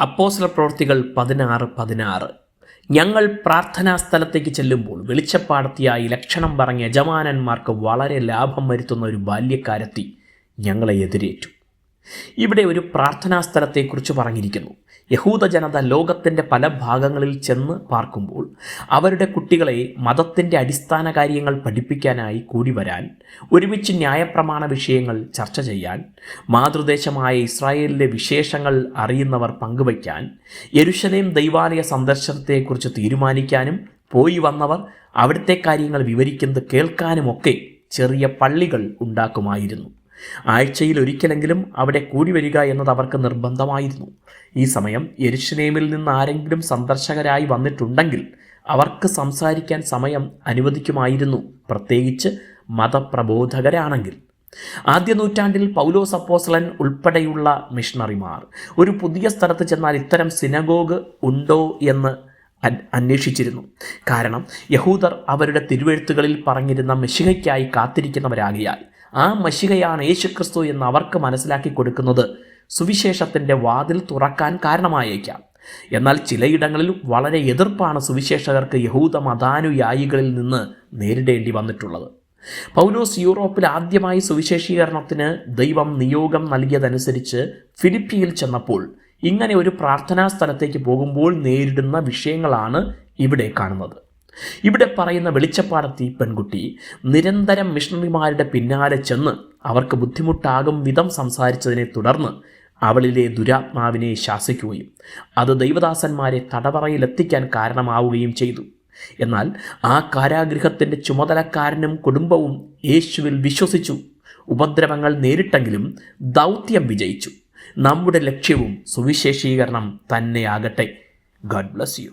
അപ്പോസ്ല പ്രവൃത്തികൾ പതിനാറ് പതിനാറ്. ഞങ്ങൾ പ്രാർത്ഥനാ സ്ഥലത്തേക്ക് ചെല്ലുമ്പോൾ വെളിച്ചപ്പാടത്തിയായി ലക്ഷണം പറഞ്ഞ യജമാനന്മാർക്ക് വളരെ ലാഭം വരുത്തുന്ന ഒരു ബാല്യക്കാരത്തി ഞങ്ങളെ എതിരേറ്റു. ഇവിടെ ഒരു പ്രാർത്ഥനാ സ്ഥലത്തെക്കുറിച്ച് പറഞ്ഞിരിക്കുന്നു. യഹൂദ ജനത ലോകത്തിന്റെ പല ഭാഗങ്ങളിൽ ചെന്ന് പാർക്കുമ്പോൾ അവരുടെ കുട്ടികളെ മതത്തിന്റെ അടിസ്ഥാന കാര്യങ്ങൾ പഠിപ്പിക്കാനായി കൂടി വരാൻ ഒരുമിച്ച് ന്യായപ്രമാണ വിഷയങ്ങൾ ചർച്ച ചെയ്യാൻ മാതൃദേശമായ ഇസ്രായേലിലെ വിശേഷങ്ങൾ അറിയുന്നവർ പങ്കുവയ്ക്കാൻ യരുഷലേം ദൈവാലയ സന്ദർശനത്തെക്കുറിച്ച് തീരുമാനിക്കാനും പോയി വന്നവർ അവിടുത്തെ കാര്യങ്ങൾ വിവരിക്കുന്നത് കേൾക്കാനുമൊക്കെ ചെറിയ പള്ളികൾ ഉണ്ടാക്കുമായിരുന്നു. ആഴ്ചയിൽ ഒരിക്കലെങ്കിലും അവിടെ കൂടി വരിക എന്നത് അവർക്ക് നിർബന്ധമായിരുന്നു. ഈ സമയം യെരുഷലേമിൽ നിന്ന് ആരെങ്കിലും സന്ദർശകരായി വന്നിട്ടുണ്ടെങ്കിൽ അവർക്ക് സംസാരിക്കാൻ സമയം അനുവദിക്കുമായിരുന്നു. പ്രത്യേകിച്ച് മതപ്രബോധകരാണെങ്കിൽ. ആദ്യ നൂറ്റാണ്ടിൽ പൗലോസ് അപ്പോസ്ലൻ ഉൾപ്പെടെയുള്ള മിഷണറിമാർ ഒരു പുതിയ സ്ഥലത്ത് ചെന്നാൽ ഇത്തരം സിനഗോഗ് ഉണ്ടോ എന്ന് അന്വേഷിച്ചിരുന്നു. കാരണം യഹൂദർ അവരുടെ തിരുവെഴുത്തുകളിൽ പറഞ്ഞിരുന്ന മെഷികയ്ക്കായി കാത്തിരിക്കുന്നവരാകിയാൽ ആ മഷികയാണ് യേശുക്രിസ്തു എന്ന് അവർക്ക് മനസ്സിലാക്കി കൊടുക്കുന്നത് സുവിശേഷത്തിന്റെ വാതിൽ തുറക്കാൻ കാരണമായേക്കാം. എന്നാൽ ചിലയിടങ്ങളിൽ വളരെ എതിർപ്പാണ് സുവിശേഷകർക്ക് യഹൂദ മതാനുയായികളിൽ നിന്ന് നേരിടേണ്ടി വന്നിട്ടുള്ളത്. പൗലോസ് യൂറോപ്പിൽ ആദ്യമായി സുവിശേഷീകരണത്തിന് ദൈവം നിയോഗം നൽകിയതനുസരിച്ച് ഫിലിപ്പിയിൽ ചെന്നപ്പോൾ ഇങ്ങനെ ഒരു പ്രാർത്ഥനാ സ്ഥലത്തേക്ക് പോകുമ്പോൾ നേരിടുന്ന വിഷയങ്ങളാണ് ഇവിടെ കാണുന്നത്. ഇവിടെ പറയുന്ന വെളിച്ചപ്പാടത്തി പെൺകുട്ടി നിരന്തരം മിഷണറിമാരുടെ പിന്നാലെ ചെന്ന് അവർക്ക് ബുദ്ധിമുട്ടാകും വിധം സംസാരിച്ചതിനെ തുടർന്ന് അവളിലെ ദുരാത്മാവിനെ ശാസിക്കുകയും അത് ദൈവദാസന്മാരെ തടവറയിലെത്തിക്കാൻ കാരണമാവുകയും ചെയ്തു. എന്നാൽ ആ കാരാഗൃഹത്തിന്റെ ചുമതലക്കാരനും കുടുംബവും യേശുവിൽ വിശ്വസിച്ചു. ഉപദ്രവങ്ങൾ നേരിട്ടെങ്കിലും ദൗത്യം വിജയിച്ചു. നമ്മുടെ ലക്ഷ്യവും സുവിശേഷീകരണം തന്നെയാകട്ടെ. Garh bless you